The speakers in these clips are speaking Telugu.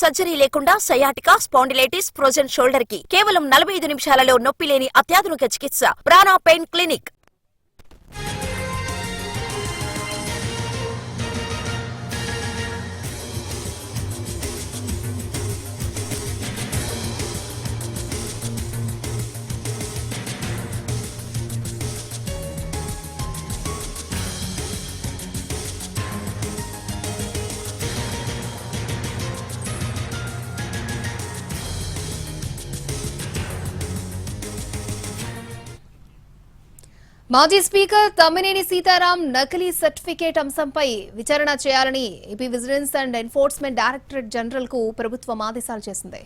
సర్జరీ లేకుండా సయాటికా స్పాండిలైటిస్ ఫ్రోజన్ షోల్డర్కి కేవలం నలభై ఐదు నిమిషాలలో నొప్పి లేని అత్యాధునిక చికిత్స. Prana pain clinic. మాజీ స్పీకర్ తమ్మినేని సీతారాం నకిలీ సర్టిఫికేట్ అంశంపై విచారణ చేయాలని AP vigilance and enforcement directorate జనరల్కు ప్రభుత్వం ఆదేశాలు చేసింది.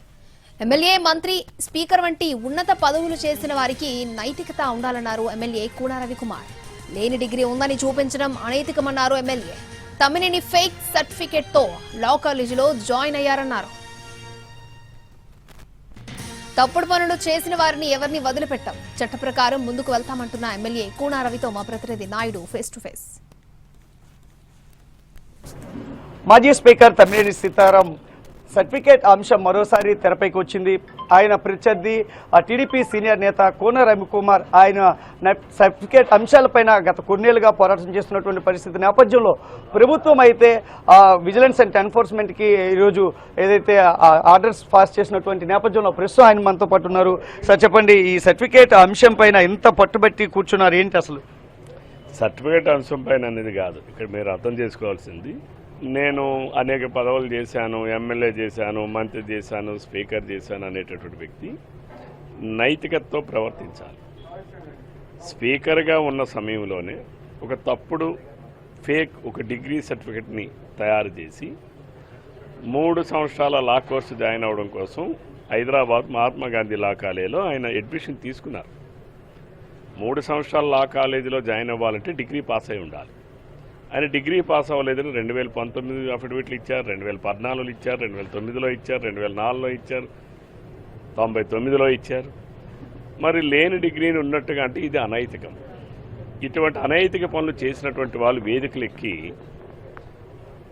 ఎమ్మెల్యే మంత్రి స్పీకర్ వంటి ఉన్నత పదవులు చేసిన వారికి నైతికత ఉండాలన్నారు ఎమ్మెల్యే కూన రవికుమార్. లేని డిగ్రీ ఉందని చూపించడం అనైతికమన్నారు ఎమ్మెల్యే. తమ్మినేని ఫేక్ సర్టిఫికేట్తో లా కాలేజీలో జాయిన్ అయ్యారన్నారు. తప్పుడు పనులు చేసిన వారిని ఎవరిని వదిలిపెట్టాం? చట్ట ప్రకారం ముందుకు వెళ్తామంటున్న ఎమ్మెల్యే కూనా రవితో మా ప్రతినిధి నాయుడు ఫేస్ టు ఫేస్ మాజీ స్పీకర్ తమ్మినేని సీతారాం సర్టిఫికేట్ అంశం మరోసారి తెరపైకి వచ్చింది. ఆయన ప్రత్యర్థి ఆ టీడీపీ సీనియర్ నేత కోన రవికుమార్ ఆయన సర్టిఫికేట్ అంశాలపైన గత కొన్నేళ్ళుగా పోరాటం చేస్తున్నటువంటి పరిస్థితి నేపథ్యంలో ప్రభుత్వం అయితే ఆ విజిలెన్స్ అండ్ ఎన్ఫోర్స్మెంట్కి ఈరోజు ఏదైతే ఆర్డర్స్ పాస్ చేసినటువంటి నేపథ్యంలో ప్రస్తుతం ఆయన మనతో పాటు ఉన్నారు. సార్ చెప్పండి ఈ సర్టిఫికేట్ అంశం పైన ఇంత పట్టుబట్టి కూర్చున్నారు ఏంటి అసలు? సర్టిఫికేట్ అంశం పైన అనేది కాదు. ఇక్కడ మీరు అర్థం చేసుకోవాల్సింది నేను అనేక పదవులు చేశాను ఎమ్మెల్యే చేశాను మంత్రి చేశాను స్పీకర్ చేశాను అనేటటువంటి వ్యక్తి నైతికతతో ప్రవర్తించాలి. స్పీకర్గా ఉన్న సమయంలోనే ఒక తప్పుడు ఫేక్ ఒక డిగ్రీ సర్టిఫికెట్ని తయారు చేసి మూడు సంవత్సరాల లా కోర్సు జాయిన్ అవ్వడం కోసం హైదరాబాద్ మహాత్మా గాంధీ లా కాలేజీలో ఆయన అడ్మిషన్ తీసుకున్నారు. మూడు సంవత్సరాల లా కాలేజీలో జాయిన్ అవ్వాలంటే డిగ్రీ పాస్ అయి ఉండాలి. ఆయన డిగ్రీ పాస్ అవ్వలేదని రెండు వేల పంతొమ్మిది అఫిడవిట్లు ఇచ్చారు రెండు వేల పద్నాలుగులో ఇచ్చారు రెండు వేల తొమ్మిదిలో ఇచ్చారు రెండు వేల నాలుగులో ఇచ్చారు తొంభై తొమ్మిదిలో ఇచ్చారు. మరి లేని డిగ్రీని ఉన్నట్టుగా అంటే ఇది అనైతికం. ఇటువంటి అనైతిక పనులు చేసినటువంటి వాళ్ళు వేదికలు ఎక్కి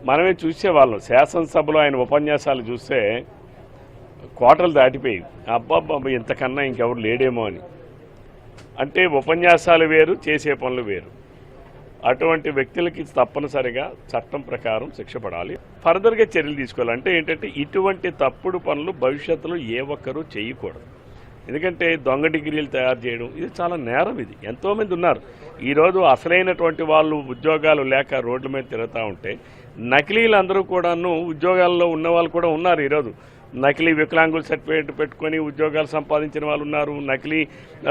మనమే చూసేవాళ్ళం. శాసనసభలో ఆయన ఉపన్యాసాలు చూస్తే కోటలు దాటిపోయి అబ్బాబ్బా ఇంతకన్నా ఇంకెవరు లేడేమో అని. అంటే ఉపన్యాసాలు వేరు చేసే పనులు వేరు. అటువంటి వ్యక్తులకి తప్పనిసరిగా చట్టం ప్రకారం శిక్ష పడాలి. ఫర్దర్గా చర్యలు తీసుకోవాలి అంటే ఏంటంటే ఇటువంటి తప్పుడు పనులు భవిష్యత్తులో ఏ ఒక్కరూ చేయకూడదు. ఎందుకంటే దొంగ డిగ్రీలు తయారు చేయడం ఇది చాలా నేరం ఇది. ఎంతోమంది ఉన్నారు. ఈరోజు అసలైనటువంటి వాళ్ళు ఉద్యోగాలు లేక రోడ్ల మీద తిరుగుతూ ఉంటే నకిలీలు అందరూ కూడాను ఉద్యోగాల్లో ఉన్న వాళ్ళు కూడా ఉన్నారు ఈరోజు నకిలీ వికలాంగుల సర్టిఫికేట్ పెట్టుకొని ఉద్యోగాలు సంపాదించిన వాళ్ళు ఉన్నారు నకిలీ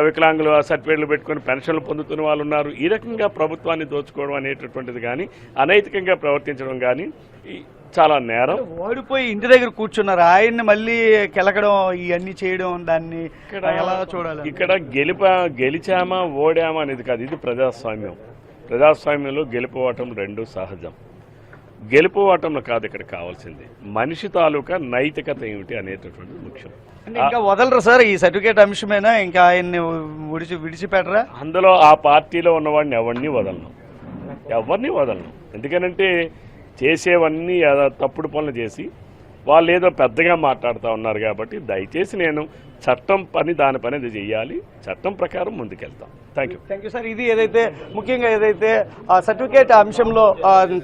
వికలాంగుల సర్టిఫికేట్లు పెట్టుకొని పెన్షన్లు పొందుతున్న వాళ్ళు ఉన్నారు. ఈ రకంగా ప్రభుత్వాన్ని దోచుకోవడం అనేటటువంటిది కానీ అనైతికంగా ప్రవర్తించడం కానీ చాలా నేరం. ఓడిపోయి ఇంటి దగ్గర కూర్చున్నారు. ఆయన్ని మళ్ళీ కెలకడం ఇవన్నీ చేయడం దాన్ని ఎలా చూడాలి? ఇక్కడ గెలిప గెలిచామా ఓడామా అనేది కాదు. ఇది ప్రజాస్వామ్యం. ప్రజాస్వామ్యంలో గెలుపు ఓటం రెండు సహజం. గెలుపు ఓటంలో కాదు ఇక్కడ కావాల్సింది. మనిషి తాలూకా నైతికత ఏమిటి అనేటటువంటిది ముఖ్యం. ఇంకా వదలరు సార్ ఈ సర్టిఫికేట్ అంశమేనా? ఇంకా ఆయన్ని విడిచి విడిచిపెట్టరా? అందులో ఆ పార్టీలో ఉన్నవాడిని ఎవరిని వదలను. ఎవరిని వదలను. ఎందుకనంటే చేసేవన్నీ తప్పుడు పనులు చేసి వాళ్ళు ఏదో పెద్దగా మాట్లాడుతూ ఉన్నారు కాబట్టి దయచేసి నేను చట్టం పని దాని పని అది చేయాలి చట్టం ప్రకారం ముందుకెళ్తాం. Thank you thank you sir ఇది ఏదైతే ముఖ్యంగా ఏదైతే ఆ సర్టిఫికేట్ అంశంలో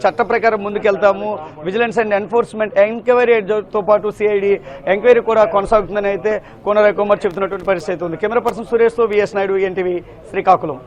చట్ట ప్రకారం ముందుకెళ్తాము. విజిలెన్స్ అండ్ ఎన్ఫోర్స్మెంట్ ఎంక్వైరీతో పాటు సిఐడి ఎంక్వైరీ కూడా కొనసాగుతుందని అయితే కోనరాయ్ కుమార్ చెబుతున్నటువంటి పరిస్థితి ఉంది. కెమెరా పర్సన్ సురేష్తో విఎస్ నాయుడు ఎన్టీవీ శ్రీకాకుళం.